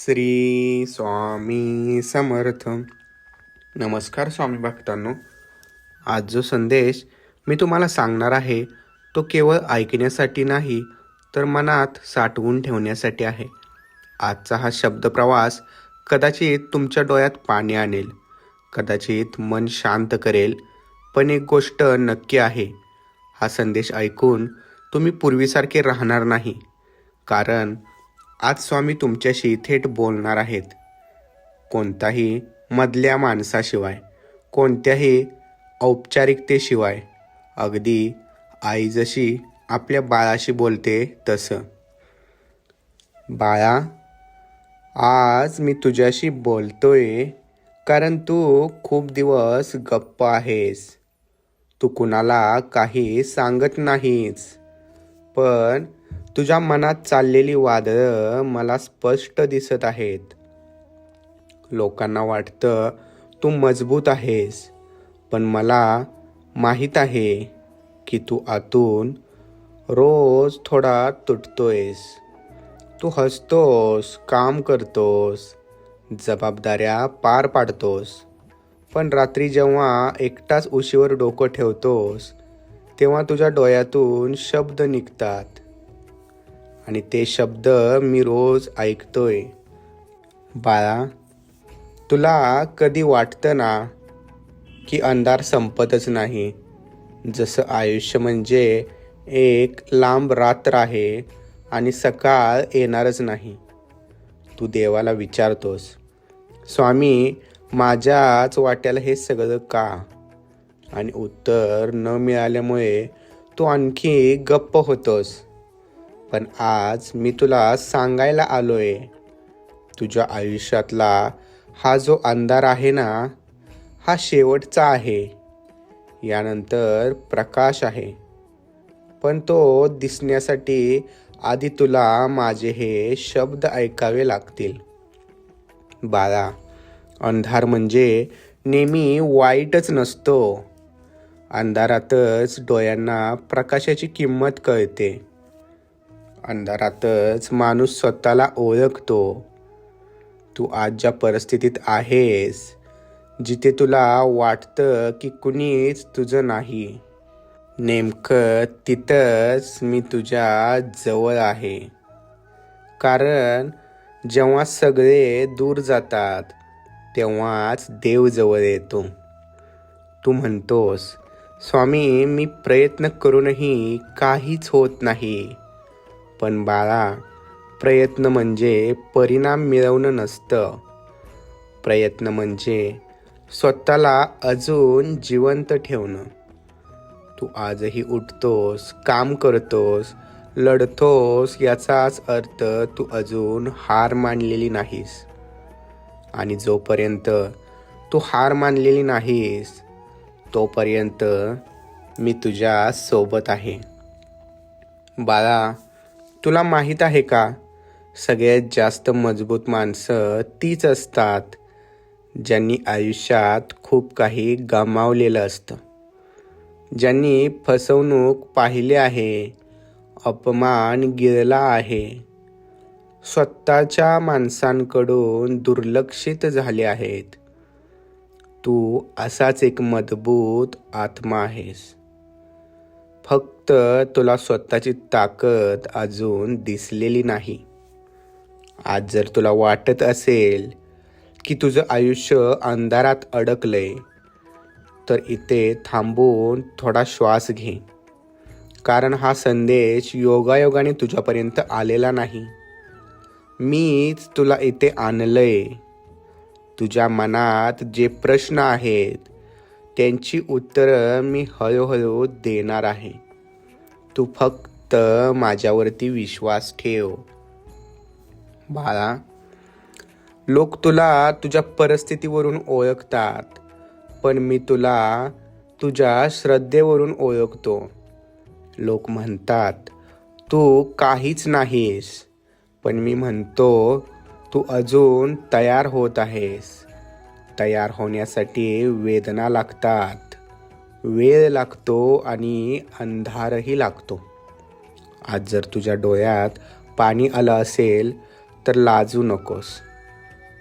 श्री स्वामी समर्थ. नमस्कार स्वामी भक्तांनो. आज जो संदेश मी तुम्हाला सांगणार आहे तो केवळ ऐकण्यासाठी नाही तर मनात साठवून ठेवण्यासाठी आहे. आजचा हा शब्दप्रवास कदाचित तुमच्या डोळ्यात पाणी आणेल कदाचित मन शांत करेल पण एक गोष्ट नक्की आहे. हा संदेश ऐकून तुम्ही पूर्वीसारखे राहणार नाही कारण आज स्वामी तुमच्याशी थेट बोलणार आहेत. कोणताही मधल्या माणसाशिवाय कोणत्याही औपचारिकतेशिवाय. अगदी आई जशी आपल्या बाळाशी बोलते तसं. बाळा आज मी तुझ्याशी बोलतोय कारण तू खूप दिवस गप्प आहेस. तू कुणाला काही सांगत नाहीस. पण तुझ्या मनात चाललेली वादळं मला स्पष्ट दिसत आहेत. लोकांना वाटतं तू मजबूत आहेस पण मला माहीत आहे की तू आतून रोज थोडा तुटतोयस. तू हसतोस काम करतोस जबाबदाऱ्या पार पाडतोस पण रात्री जेव्हा एकटाच उशीवर डोकं ठेवतोस तेव्हा तुझ्या डोळ्यातून शब्द निघतात. आणि ते शब्द मी रोज ऐकतोय. बाळा तुला कधी वाटतं ना की अंधार संपतच नाही? जसं आयुष्य म्हणजे एक लांब रात्र आहे आणि सकाळ येणारच नाही. तू देवाला विचारतोस स्वामी माझ्याच वाट्याला हे सगळं का? आणि उत्तर न मिळाल्यामुळे तू आणखी गप्प होतोस. पण आज मी तुला सांगायला आलोय. तुझ्या आयुष्यातला हा जो अंधार आहे ना हा शेवटचा आहे. यानंतर प्रकाश आहे. पण तो दिसण्यासाठी आधी तुला माझे हे शब्द ऐकावे लागतील. बाळा अंधार म्हणजे नेहमी वाईटच नसतो. अंधारातच डोळ्यांना प्रकाशाची किंमत कळते. अंधारातच माणूस स्वतःला ओळखतो. तू आज ज्या परिस्थितीत आहेस जिथे तुला वाटतं की कुणीच तुझं नाही नेमकं तिथंच मी तुझ्या जवळ आहे. कारण जेव्हा सगळे दूर जातात तेव्हाच देव जवळ येतो. तू म्हणतोस स्वामी मी प्रयत्न करूनही काहीच होत नाही. पण बाळा प्रयत्न म्हणजे परिणाम मिळवणं नसतं. प्रयत्न म्हणजे स्वतःला अजून जिवंत ठेवणं. तू आजही उठतोस काम करतोस लढतोस याचाच अर्थ तू अजून हार मानलेली नाहीस. आणि जोपर्यंत तू हार मानलेली नाहीस तोपर्यंत मी तुझ्या सोबत आहे. बाळा तुला माहीत आहे का? सगळ्यात जास्त मजबूत माणसं तीच असतात ज्यांनी आयुष्यात खूप काही गमावलेलं असतं. ज्यांनी फसवणूक पाहिले आहे अपमान गिरला आहे. स्वतःच्या माणसांकडून दुर्लक्षित झाले आहेत. तू असाच एक मजबूत आत्मा आहेस. फक्त तुला स्वतःची ताकद अजून दिसलेली नाही. आज जर तुला वाटत असेल की तुझं आयुष्य अंधारात अडकलंय तर इथे थांबून थोडा श्वास घे. कारण हा संदेश योगायोगाने तुझ्यापर्यंत आलेला नाही. मीच तुला इथे आणलंय. तुझ्या मनात जे प्रश्न आहेत त्यांची उत्तरं मी हळूहळू देणार आहे. तू फक्त माझ्यावरती विश्वास ठेव. बाळा लोक तुला तुझ्या परिस्थितीवरून ओळखतात पण मी तुला तुझ्या श्रद्धेवरून ओळखतो. लोक म्हणतात तू काहीच नाहीस पण मी म्हणतो तू अजून तयार होत आहेस. तयार होण्यासाठी वेदना लागतात. वेळ लागतो आणि अंधारही लागतो. आज जर तुझ्या डोळ्यात पाणी आलं असेल तर लाजू नकोस.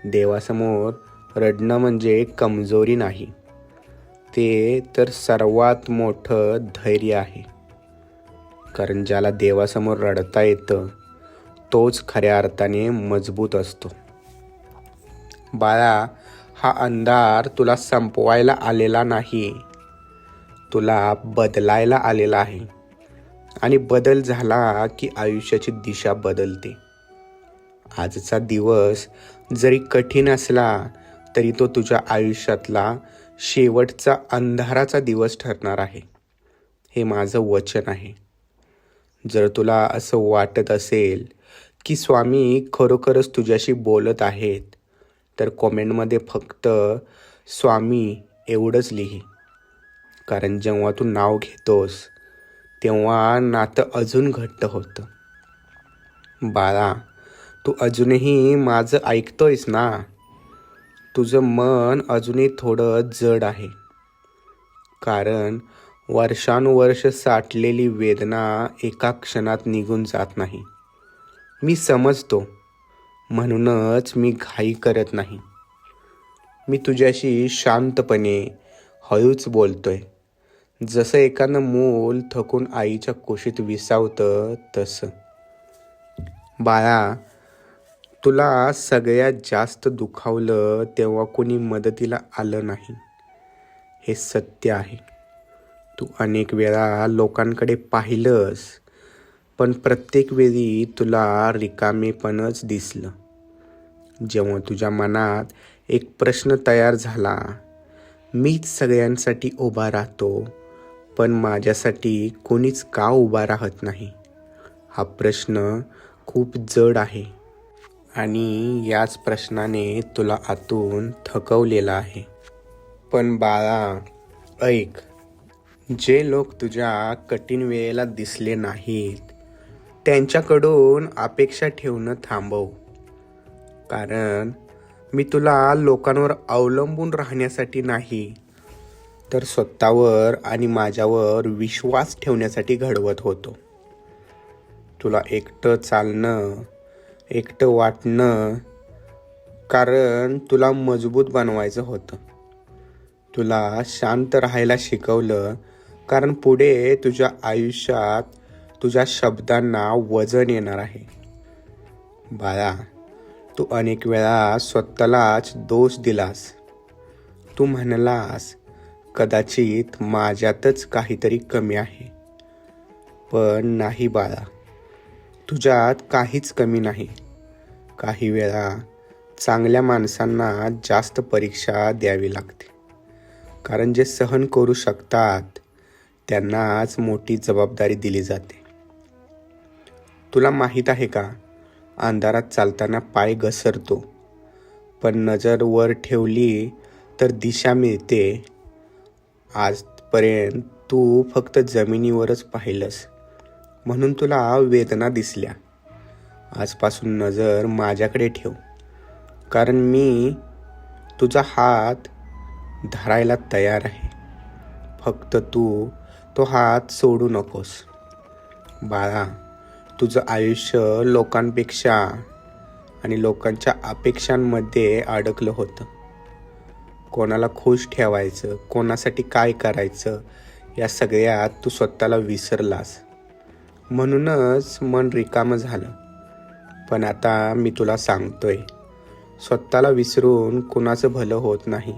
देवासमोर रडणं म्हणजे कमजोरी नाही. ते तर सर्वात मोठं धैर्य आहे. कारण ज्याला देवासमोर रडता येतं तोच खऱ्या अर्थाने मजबूत असतो. बाळा हा अंधार तुला संपवायला आलेला नाही. तुला बदलायला आलेला आहे. आणि बदल झाला की आयुष्याची दिशा बदलते. आजचा दिवस जरी कठीण असला तरी तो तुझ्या आयुष्यातला शेवटचा अंधाराचा दिवस ठरणार आहे. हे माझं वचन आहे. जर तुला असं वाटत असेल की स्वामी खरोखरच तुझ्याशी बोलत आहेत तर कॉमेंटमध्ये फक्त स्वामी एवढंच लिही. कारण जेव्हा तू नाव घेतोस तेव्हा नातं अजून घट्ट होतं. बाळा तू अजूनही माझं ऐकतोयस ना? तुझं मन अजूनही थोडं जड आहे. कारण वर्षानुवर्ष साठलेली वेदना एका क्षणात निघून जात नाही. मी समजतो म्हणूनच मी घाई करत नाही. मी तुझ्याशी शांतपणे हळूच बोलतोय. जसं एकानं मूल थकून आईच्या कुशीत विसावतं तसं. बाळा तुला सगळ्यात जास्त दुखावलं तेव्हा कोणी मदतीला आलं नाही. हे सत्य आहे. तू अनेक वेळा लोकांकडे पाहिलंस पण प्रत्येक वेळी तुला रिकामेपणच दिसलं. जेव्हा तुझ्या मनात एक प्रश्न तयार झाला मीच सगळ्यांसाठी उभा राहतो पण माझ्यासाठी कोणीच का उभा राहत नाही? हा प्रश्न खूप जड आहे आणि याच प्रश्नाने तुला आतून थकवलेला आहे. पण बाळा ऐक जे लोक तुझ्या कठीण वेळेला दिसले नाहीत त्यांच्याकडून अपेक्षा ठेवणं थांबव. कारण मी तुला लोकांवर अवलंबून राहण्यासाठी नाही तर स्वतःवर आणि माझ्यावर विश्वास ठेवण्यासाठी घडवत होतो. तुला एकटं चालणं एकटं वाटणं कारण तुला मजबूत बनवायचं होतं. तुला शांत राहायला शिकवलं कारण पुढे तुझ्या आयुष्यात तुझ्या शब्दांना वजन येणार आहे. बाळा तू अनेक वेळा स्वतःलाच दोष दिलास. तू म्हणलास कदाचित माझ्यातच काहीतरी कमी आहे. पण नाही बाळा तुझ्यात काहीच कमी नाही. काही वेळा चांगल्या माणसांना जास्त परीक्षा द्यावी लागते. कारण जे सहन करू शकतात त्यांनाच मोठी जबाबदारी दिली जाते. तुला माहीत आहे का अंधारात चालताना पाय घसरतो. पण नजर वर ठेवली तर दिशा मिळते. आजपर्यंत तू फक्त जमिनीवरच पाहिलंस. म्हणून तुला वेदना दिसल्या. आजपासून नजर माझ्याकडे ठेव. कारण मी तुझा हात धरायला तयार आहे. फक्त तू तो हात सोडू नकोस. बाळा तुझं आयुष्य लोकांपेक्षा आणि लोकांच्या अपेक्षांमध्ये अडकलं होतं. कोणाला खुश ठेवायचं कोणासाठी काय करायचं या सगळ्यात तू स्वतःला विसरलास. म्हणूनच मन रिकामं झालं. पण आता मी तुला सांगतोय स्वतःला विसरून कुणाचं भलं होत नाही.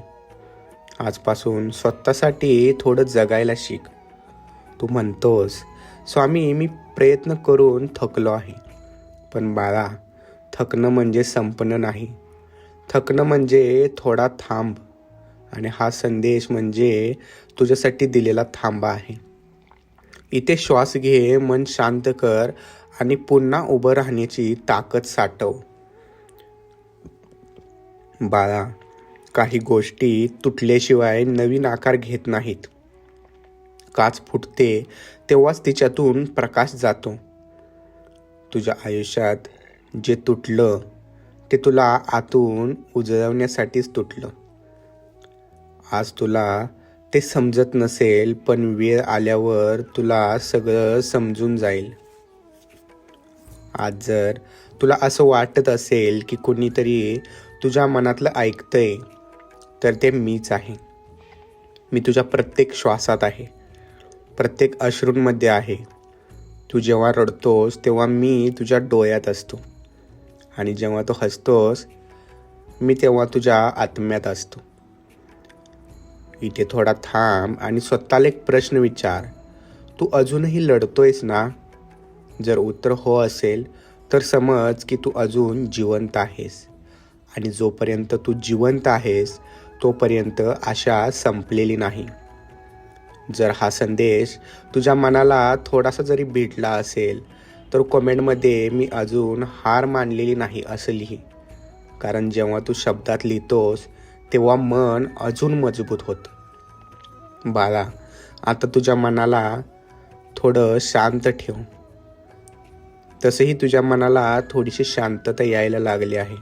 आजपासून स्वतःसाठी थोडं जगायला शिक. तू म्हणतोस स्वामी मी प्रयत्न करून थकलो आहे. पण बाळा थकणं म्हणजे संपणं नाही. थकणं म्हणजे थोडा थांब. आणि हा संदेश म्हणजे तुझ्यासाठी दिलेला थांबा आहे. इथे श्वास घे मन शांत कर आणि पुन्हा उभं राहण्याची ताकद साठव. बाळा काही गोष्टी तुटल्याशिवाय नवीन आकार घेत नाहीत. काच फुटते तेव्हाच तिच्यातून प्रकाश जातो. तुझ्या आयुष्यात जे तुटलं ते तुला आतून उजळवण्यासाठीच तुटलं. आज तुला ते समजत नसेल पण वेळ आल्यावर तुला सगळं समजून जाईल. आज जर तुला असं वाटत असेल की कोणीतरी तुझ्या मनातलं ऐकतंय तर ते मीच आहे. मी तुझ्या प्रत्येक श्वासात आहे. प्रत्येक अश्रूंमध्ये आहे. तू जेव्हा रडतोस तेव्हा मी तुझ्या डोळ्यात असतो. आणि जेव्हा तू हसतोस मी तेव्हा तुझ्या आत्म्यात असतो. इथे थोडा थांब आणि स्वतःला एक प्रश्न विचार. तू अजूनही लढतोयस ना? जर उत्तर हो असेल तर समज की तू अजून जिवंत आहेस. आणि जोपर्यंत तू जिवंत आहेस तोपर्यंत आशा संपलेली नाही. जर हा संदेश तुझ्या मनाला थोडासा जरी भेटला असेल तर कमेंटमध्ये मी अजून हार मानलेली नाही असं लिही कारण जेव्हा तू शब्दात लिहितोस तेव्हा मन अजून मजबूत होतं. बाळा आता तुझ्या मनाला थोडं शांत ठेव. तसंही तुझ्या मनाला थोडीशी शांतता यायला लागली आहे.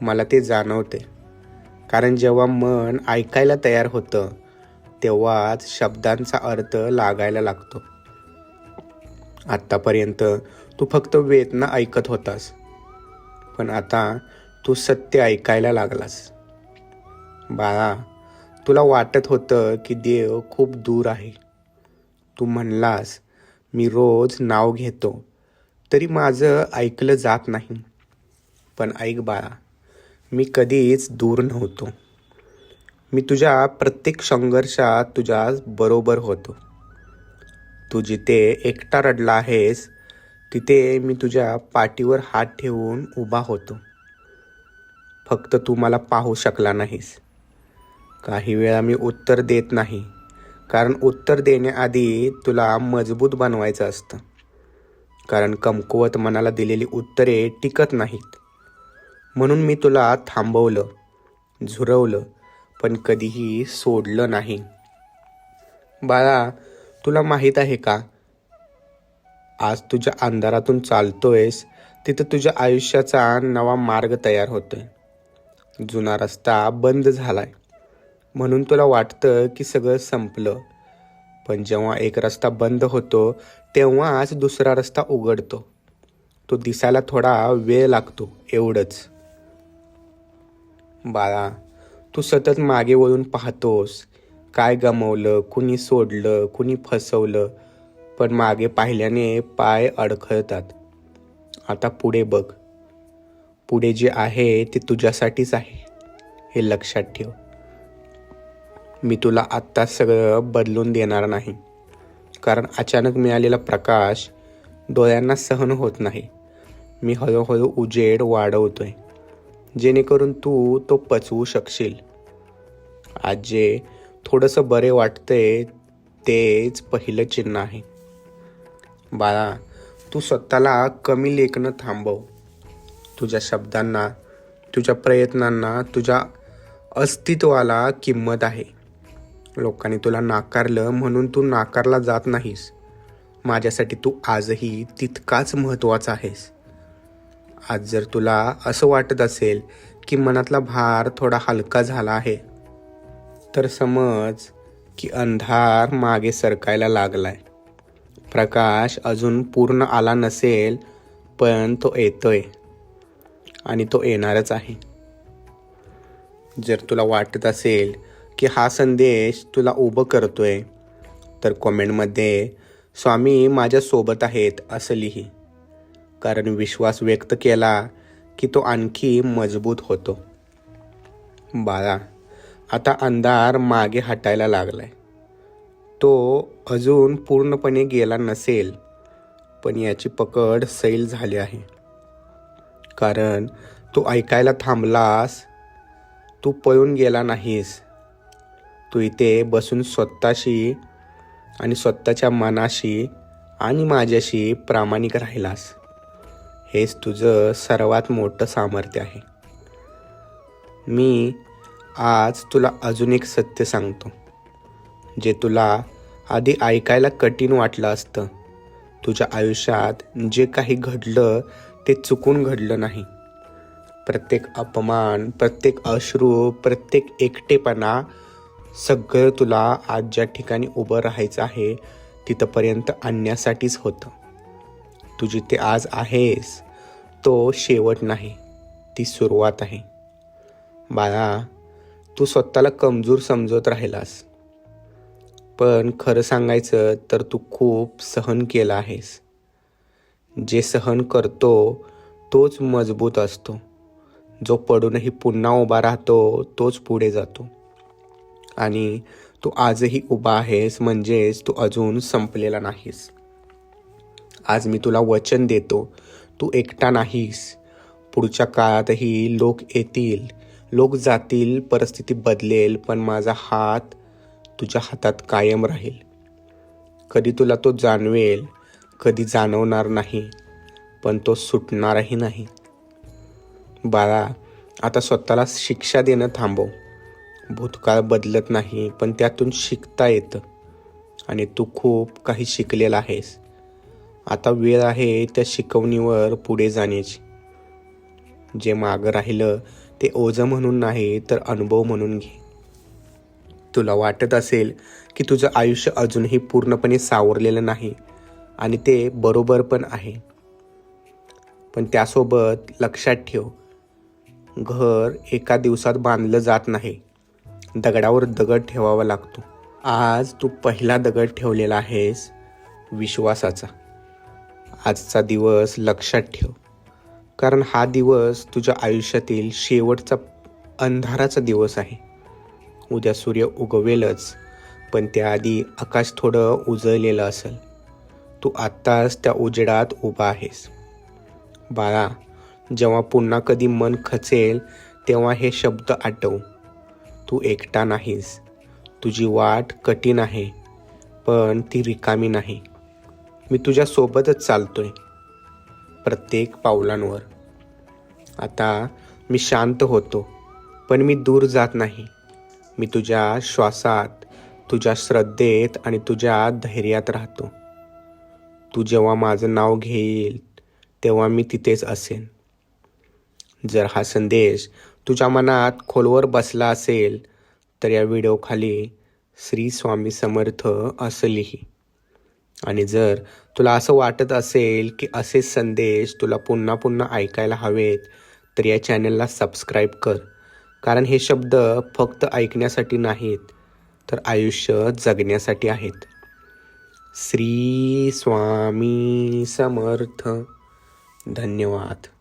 मला ते जाणवते कारण जेव्हा मन ऐकायला तयार होतं तेव्हाच शब्दांचा अर्थ लागायला लागतो. आत्तापर्यंत तू फक्त वेदना ऐकत होतास पण आता तू सत्य ऐकायला लागलास. बाळा तुला वाटत होतं की देव खूप दूर आहे. तू म्हणलास मी रोज नाव घेतो तरी माझं ऐकलं जात नाही. पण ऐक बाळा मी कधीच दूर नव्हतो. मी तुझ्या प्रत्येक संघर्षात तुझ्या बरोबर होतो. तू जिथे एकटा रडला आहेस तिथे मी तुझ्या पाठीवर हात ठेवून उभा होतो. फक्त तू मला पाहू शकला नाहीस. काही वेळा मी उत्तर देत नाही कारण उत्तर देण्याआधी तुला मजबूत बनवायचं असतं. कारण कमकुवत मनाला दिलेली उत्तरे टिकत नाहीत. म्हणून मी तुला थांबवलं झुरवलं पण कधीही सोडलं नाही. बाळा तुला माहीत आहे का? आज तुझ्या अंधारातून चालतोयस तिथं तुझ्या आयुष्याचा नवा मार्ग तयार होतोय. जुना रस्ता बंद झालाय. म्हणून तुला वाटतं की सगळं संपलं. पण जेव्हा एक रस्ता बंद होतो तेव्हाच दुसरा रस्ता उघडतो. तो दिसायला थोडा वेळ लागतो एवढंच. बाळा तू सतत मागे वळून पाहतोस. काय गमवलं कुणी सोडलं कुणी फसवलं पण मागे पाहिल्याने पाय अडखळतात. आता पुढे बघ. पुढे जे आहे ते तुझ्यासाठीच आहे हे लक्षात ठेव. मी तुला आत्ता सगळं बदलून देणार नाही कारण अचानक मिळालेला प्रकाश डोळ्यांना सहन होत नाही. मी हळूहळू उजेड वाढवतोय. जेणेकरून तू तो पचवू शकशील. आज जे थोडंसं बरे वाटते तेच पहिलं चिन्ह आहे. बाळा तू स्वतःला कमी लेखणं थांबव. तुझ्या शब्दांना तुझ्या प्रयत्नांना तुझ्या अस्तित्वाला किंमत आहे. लोकांनी तुला नाकारलं म्हणून तू नाकारला जात नाहीस. माझ्यासाठी तू आजही तितकाच महत्त्वाचा आहेस. आज जर तुला असं वाटत असेल की मनातला भार थोडा हलका झाला आहे तर समज की अंधार मागे सरकायला लागलाय. प्रकाश अजून पूर्ण आला नसेल पण तो येतोय आणि तो येणारच आहे. जर तुला वाटत असेल की हा संदेश तुला उभं करतोय तर कॉमेंटमध्ये स्वामी माझ्यासोबत आहेत असं लिही. कारण विश्वास व्यक्त केला की तो आणखी मजबूत होतो. बाळा आता अंधार मागे हटायला लागलाय. तो अजून पूर्णपणे गेला नसेल पण याची पकड सैल झाली आहे. कारण तू ऐकायला थांबलास तू पळून गेला नाहीस. तू इथे बसून स्वतःशी आणि स्वतःच्या मनाशी आणि माझ्याशी प्रामाणिक राहिलास. हेच तुझं सर्वात मोठं सामर्थ्य आहे. मी आज तुला अजून एक सत्य सांगतो जे तुला आधी ऐकायला कठीण वाटलं असतं. तुझ्या आयुष्यात जे काही घडलं ते चुकून घडलं नाही. प्रत्येक अपमान प्रत्येक अश्रू प्रत्येक एकटेपणा सगळं तुला आज ज्या ठिकाणी उभं राहायचं आहे तिथंपर्यंत आणण्यासाठीच होतं. तू जिथे आज आहेस. तो शेवट नाही ती सुरुवात आहे. बाळा तू स्वतःला कमजोर समजत राहिलास. पण खरं सांगायचं तर तू खूप सहन केलं आहेस. जे सहन करतो तोच मजबूत असतो. जो पडूनही पुन्हा उभा राहतो तोच पुढे जातो. आणि तू आजही उभा आहेस म्हणजेच तू अजून संपलेला नाहीस. आज मी तुला वचन देतो. तू एकटा नाहीस. पुढच्या काळातही लोक येतील. लोक जातील परिस्थिती बदलेल पण माझा हात तुझ्या हातात कायम राहील. कधी तुला तो जाणवेल कधी जाणवणार नाही पण तो सुटणारही नाही. बाळा आता स्वतःला शिक्षा देणं थांबव. भूतकाळ बदलत नाही पण त्यातून शिकता येतं. आणि तू खूप काही शिकलेला आहेस. आता वेळ आहे त्या शिकवणीवर पुढे जाण्याची. जे मागं राहिलं ते ओझं म्हणून नाही तर अनुभव म्हणून घे. तुला वाटत असेल की तुझं आयुष्य अजूनही पूर्णपणे सावरलेलं नाही आणि ते बरोबर पण आहे. पण त्यासोबत लक्षात ठेव घर एका दिवसात बांधलं जात नाही. दगडावर दगड ठेवावा लागतो. आज तू पहिला दगड ठेवलेला आहेस विश्वासाचा. आजचा दिवस लक्षात ठेव. कारण हा दिवस तुझ्या आयुष्यातील शेवटचा अंधाराचा दिवस आहे. उद्या सूर्य उगवेलच पण त्याआधी आकाश थोडं उजळलेलं असेल. तू आत्ताच त्या उजेडात उभा आहेस. बाळा जेव्हा पुन्हा कधी मन खचेल तेव्हा हे शब्द आठव. तू एकटा नाहीस. तुझी वाट कठीण आहे पण ती रिकामी नाही. मी तुझ्यासोबतच चालतो चालतोय. प्रत्येक पावलांवर. आता मी शांत होतो पण मी दूर जात नाही. मी तुझ्या श्वासात तुझ्या श्रद्धेत आणि तुझ्या धैर्यात राहतो. तू जेव्हा माझं नाव घेईल तेव्हा मी तिथेच असेन. जर हा संदेश तुझ्या मनात खोलवर बसला असेल तर या व्हिडिओखाली श्री स्वामी समर्थ असं लिही आणि जर तुला असं वाटत असेल की असे संदेश तुला पुन्हा पुन्हा ऐकायला हवेत तर या चॅनलला सबस्क्राईब कर. कारण हे शब्द फक्त ऐकण्यासाठी नाहीत तर आयुष्य जगण्यासाठी आहेत. श्री स्वामी समर्थ. धन्यवाद.